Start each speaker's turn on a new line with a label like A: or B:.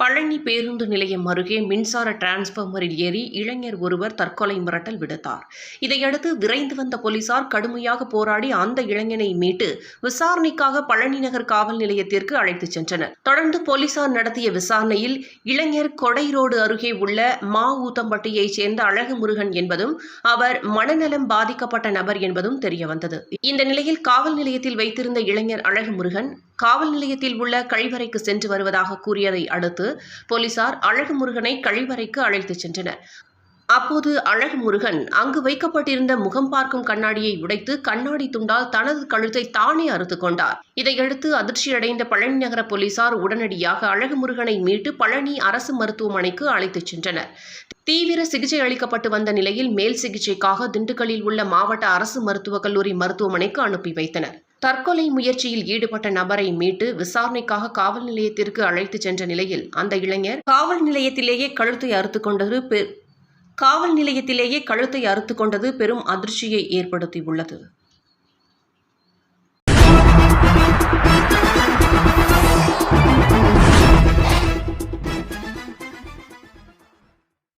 A: பழனி பேருந்து நிலையம் அருகே மின்சார டிரான்ஸ்பார்மரில் ஏறி இளைஞர் ஒருவர் தற்கொலை மிரட்டல் விடுத்தார். இதையடுத்து விரைந்து வந்த போலீசார் கடுமையாக போராடி அந்த இளைஞனை மீட்டு விசாரணைக்காக பழனி நகர் காவல் நிலையத்திற்கு அழைத்துச் சென்றனர். தொடர்ந்து போலீசார் நடத்திய விசாரணையில் இளைஞர் கொடை ரோடு அருகே உள்ள மா ஊத்தம்பட்டியைச் சேர்ந்த அழகு முருகன் என்பதும் அவர் மனநலம் பாதிக்கப்பட்ட நபர் என்பதும் தெரியவந்தது. இந்த நிலையில் காவல் நிலையத்தில் வைத்திருந்த இளைஞர் அழகு முருகன் காவல் நிலையத்தில் உள்ள கழிவறைக்கு சென்று வருவதாக கூறியதை அடுத்து போலீசார் அழகு முருகனை கழிவறைக்கு அழைத்துச் சென்றனர். அப்போது அழகு முருகன் அங்கு வைக்கப்பட்டிருந்த முகம் பார்க்கும் கண்ணாடியை உடைத்து கண்ணாடி துண்டால் தனது கழுத்தை தானே அறுத்து கொண்டார். இதையடுத்து அதிர்ச்சியடைந்த பழனி நகர போலீசார் உடனடியாக அழகு முருகனை மீட்டு பழனி அரசு மருத்துவமனைக்கு அழைத்துச் சென்றனர். தீவிர சிகிச்சை அளிக்கப்பட்டு வந்த நிலையில் மேல் சிகிச்சைக்காக திண்டுக்கல்லில் உள்ள மாவட்ட அரசு மருத்துவக் கல்லூரி மருத்துவமனைக்கு அனுப்பி வைத்தனர். தற்கொலை முயற்சியில் ஈடுபட்ட நபரை மீட்டு விசாரணைக்காக காவல் நிலையத்திற்கு அழைத்துச் சென்ற நிலையில் அந்த இளைஞர் காவல் நிலையத்திலேயே கழுத்தை அறுத்து கொண்டது பெ- காவல் நிலையத்திலேயே கழுத்தை அறுத்து கொண்டது பெரும் அதிர்ச்சியை ஏற்படுத்தியுள்ளது.